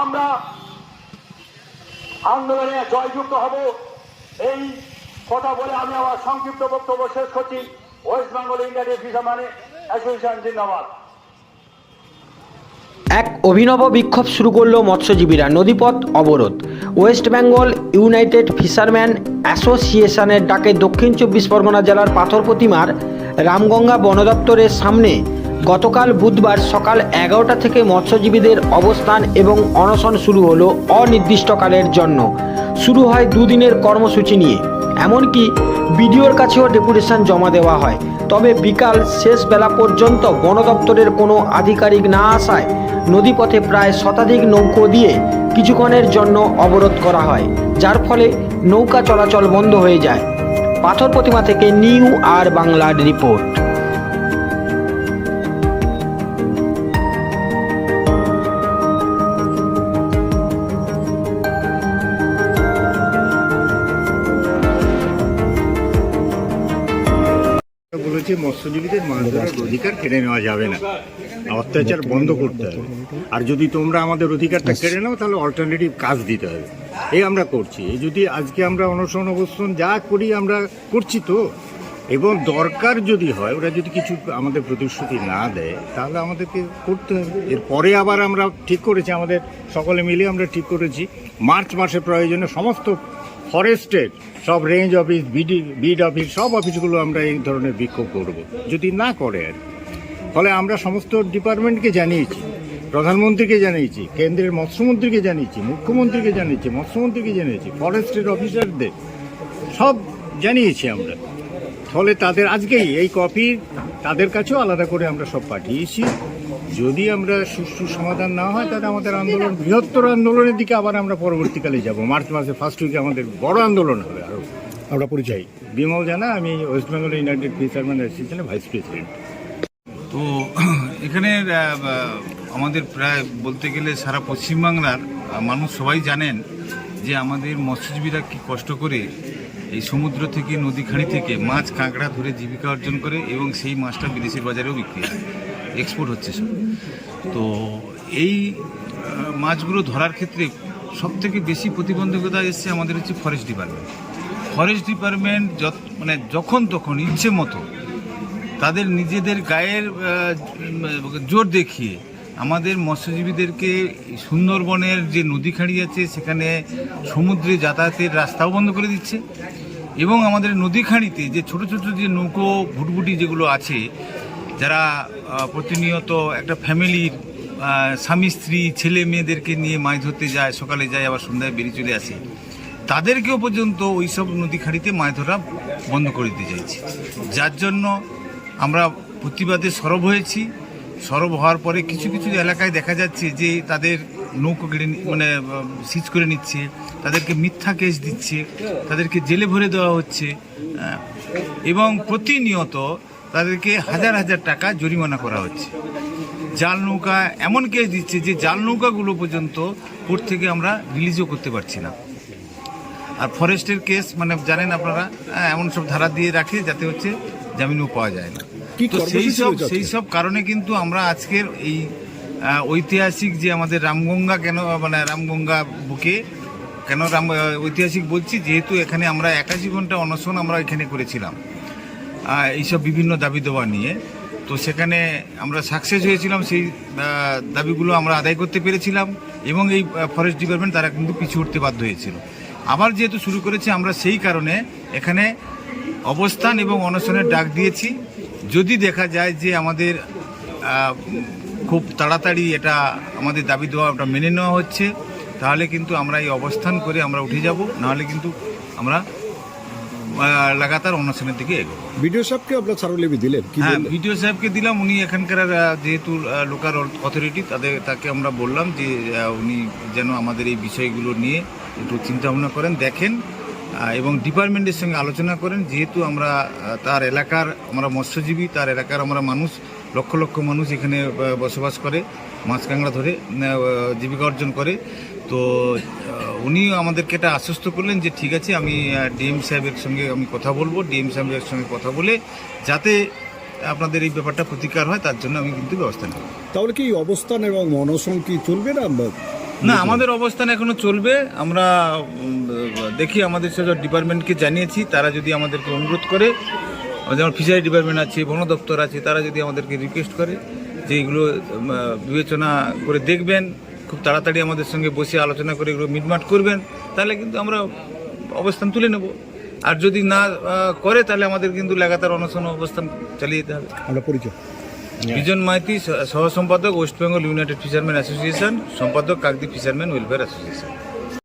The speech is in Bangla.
আমরা আন্দোলনে জয়যুক্ত হব। এই কথা বলে আমি আমার সংক্ষিপ্ত বক্তব্য শেষ করছি। West Bengal Indian fisherman association জিন্দাবাদ। এক অভিনব বিক্ষোভ শুরু করল মৎস্যজীবীরা। নদীপথ অবরোধ। ওয়েস্ট বেঙ্গল ইউনাইটেড ফিশারম্যান অ্যাসোসিয়েশনের ডাকে দক্ষিণ চব্বিশ পরগনা জেলার পাথর প্রতিমার রামগঙ্গা বন দপ্তরের সামনে গতকাল বুধবার সকাল এগারোটা থেকে মৎস্যজীবীদের অবস্থান এবং অনশন শুরু হলো অনির্দিষ্টকালের জন্য। শুরু হয় দুদিনের কর্মসূচি নিয়ে। এমনকি বিডিওর কাছেও ডেপুটেশন জমা দেওয়া হয়। তবে বিকাল শেষ বেলা পর্যন্ত বন দপ্তরের কোনো আধিকারিক না আসায় নদীপথে প্রায় শতাধিক নৌকো দিয়ে কিছুক্ষণের জন্য অবরোধ করা হয়, যার ফলে নৌকা চলাচল বন্ধ হয়ে যায়। পাথর প্রতিমা থেকে নিউ আর বাংলার রিপোর্ট। বলেছে মৎস্যজীবীদের মাছ ধরার অধিকার কেড়ে নেওয়া যাবে না। অত্যাচার বন্ধ করতে হবে। আর যদি তোমরা আমাদের অধিকারটা কেড়ে নাও তাহলে অল্টারনেটিভ কাজ দিতে হবে। এই আমরা করছি। এই যদি আজকে আমরা অনশন অবস্থান যা করি আমরা করছি তো এবং দরকার যদি হয়, ওরা যদি কিছু আমাদের প্রতিশ্রুতি না দেয়, তাহলে আমাদেরকে করতে হবে। এরপরে আবার আমরা ঠিক করেছি, আমাদের সকলে মিলে আমরা ঠিক করেছি। মার্চ মাসে প্রয়োজনে সমস্ত ফরেস্টের সব রেঞ্জ অফিস, বিডি, বিড অফিস, সব অফিসগুলো আমরা এই ধরনের বিক্ষোভ করব, যদি না করে আর। ফলে আমরা সমস্ত ডিপার্টমেন্টকে জানিয়েছি, প্রধানমন্ত্রীকে জানিয়েছি, কেন্দ্রের মৎস্যমন্ত্রীকে জানিয়েছি, মুখ্যমন্ত্রীকে জানিয়েছি, মৎস্যমন্ত্রীকে জানিয়েছি, ফরেস্টের অফিসারদের সব জানিয়েছি আমরা। ফলে তাদের আজকেই এই কপি তাদের কাছেও আলাদা করে আমরা সব পাঠিয়েছি। যদি আমরা সুষ্ঠু সমাধান না হয় তাহলে আমাদের আন্দোলন বৃহত্তর আন্দোলনের দিকে আবার আমরা পরবর্তীকালে যাব। মার্চ মাসে ফার্স্ট উইকে আমাদের বড় আন্দোলন হবে আরও আমরা পরিচয় বিমল জানা আমি ওয়েস্ট বেঙ্গল ইউনাইটেড ফিশারম্যান অ্যাসোসিয়েশনের ভাইস প্রেসিডেন্ট তো এখানে আমাদের প্রায় বলতে গেলে সারা পশ্চিমবাংলার মানুষ সবাই জানেন যে আমাদের মৎস্যজীবীরা কি কষ্ট করে এই সমুদ্র থেকে নদী খাঁড়ি থেকে মাছ কাঁকড়া ধরে জীবিকা অর্জন করে এবং সেই মাছটা বিদেশের বাজারেও বিক্রি হয় এক্সপোর্ট হচ্ছে সব। তো এই মাছগুলো ধরার ক্ষেত্রে সব থেকে বেশি প্রতিবন্ধকতা এসছে আমাদের হচ্ছে ফরেস্ট ডিপার্টমেন্ট ফরেস্ট ডিপার্টমেন্ট যত মানে যখন তখন ইচ্ছে মতো তাদের নিজেদের গায়ের জোর দেখিয়ে আমাদের মৎস্যজীবীদেরকে সুন্দরবনের যে নদী খাঁড়ি আছে সেখানে সমুদ্রে যাতায়াতের রাস্তাও বন্ধ করে দিচ্ছে। এবং আমাদের নদী খাঁড়িতে যে ছোট ছোট যে নৌকো, ভুটভুটি যেগুলো আছে, যারা প্রতিনিয়ত একটা ফ্যামিলির স্বামী, স্ত্রী, ছেলে মেয়েদেরকে নিয়ে মাছ ধরতে যায়, সকালে যায়, আবার সন্ধ্যায় বেরিয়ে চলে আসে, তাদেরকেও পর্যন্ত ওইসব নদী খাঁড়িতে মাছ ধরা বন্ধ করে দিতে চাইছি। যার জন্য আমরা প্রতিবাদে সরব হয়েছি। সরব হওয়ার পরে কিছু কিছু এলাকায় দেখা যাচ্ছে যে তাদের নৌকো কেড়ে মানে সিজ করে নিচ্ছে তাদেরকে মিথ্যা কেস দিচ্ছে তাদেরকে জেলে ভরে দেওয়া হচ্ছে এবং প্রতিনিয়ত তাদেরকে হাজার হাজার টাকা জরিমানা করা হচ্ছে। জাল নৌকা এমন কেস দিচ্ছে যে জাল নৌকাগুলো পর্যন্ত কোর্ট থেকে আমরা রিলিজও করতে পারছি না। আর ফরেস্টের কেস মানে জানেন আপনারা হ্যাঁ, এমন সব ধারা দিয়ে রাখে যাতে হচ্ছে জামিনও পাওয়া যায় না। তো সেই সব সেই সব কারণে কিন্তু আমরা আজকের এই ঐতিহাসিক যে আমাদের রামগঙ্গা কেন মানে রামগঙ্গা বুকে, কেন রাম ঐতিহাসিক বলছি, যেহেতু এখানে আমরা একাশি ঘণ্টা অনশন আমরা এখানে করেছিলাম। এইসব বিভিন্ন দাবি দেওয়া নিয়ে। তো সেখানে আমরা সাকসেস হয়েছিলাম, সেই দাবিগুলো আমরা আদায় করতে পেরেছিলাম এবং এই ফরেস্ট ডিপার্টমেন্ট তারা কিন্তু পিছু উঠতে বাধ্য হয়েছিল। আবার যেহেতু শুরু করেছে, আমরা সেই কারণে এখানে অবস্থান এবং অনশনের ডাক দিয়েছি। যদি দেখা যায় যে আমাদের খুব তাড়াতাড়ি এটা আমাদের দাবি দেওয়া ওটা মেনে নেওয়া হচ্ছে। তাহলে কিন্তু আমরা এই অবস্থান করে আমরা উঠে যাব নাহলে কিন্তু আমরা লাগাতার অনশনের দিকে এগোবো। ভিডিও সাহেবকে আপনার স্মারকলিপি দিলেন? হ্যাঁ? ভিডিও সাহেবকে দিলাম উনি এখানকার যেহেতু লোকাল অথরিটি তাদের তাকে আমরা বললাম যে উনি যেন আমাদের এই বিষয়গুলো নিয়ে একটু চিন্তা ভাবনা করেন দেখেন এবং ডিপার্টমেন্টের সঙ্গে আলোচনা করেন। যেহেতু আমরা তার এলাকার আমরা মৎস্যজীবী তার এলাকার আমরা মানুষ লক্ষ লক্ষ মানুষ এখানে বসবাস করে মাছ কাঁকড়া ধরে জীবিকা অর্জন করে। তো উনি আমাদেরকে এটা আশ্বস্ত করলেন যে ঠিক আছে আমি ডিএম সাহেবের সঙ্গে আমি কথা বলব ডিএম সাহেবের সঙ্গে কথা বলে যাতে আপনাদের এই ব্যাপারটা প্রতিকার হয় তার জন্য আমি কিন্তু ব্যবস্থা নেব। তাহলে কি অবস্থান এবং অনশন কি চলবে না? না আমাদের অবস্থান এখনও চলবে। আমরা দেখি আমাদের সাথে ডিপার্টমেন্টকে জানিয়েছি তারা যদি আমাদেরকে অনুরোধ করে যেমন ফিশারি ডিপার্টমেন্ট আছে বন দপ্তর আছে তারা যদি আমাদেরকে রিকোয়েস্ট করে যে এগুলো বিবেচনা করে দেখবেন খুব তাড়াতাড়ি আমাদের সঙ্গে বসে আলোচনা করে এগুলো মিটমাট করবেন তাহলে কিন্তু আমরা অবস্থান তুলে নেব। আর যদি না করে তাহলে আমাদের কিন্তু লাগাতার অনশন অবস্থান চালিয়ে যেতে হবে। আমরা পরিচয়। বিজন মাইতি সহ সম্পাদক West Bengal United fisherman association সম্পাদক কাকদ্বীপ ফিশারম্যান ওয়েলফেয়ার অ্যাসোসিয়েশন।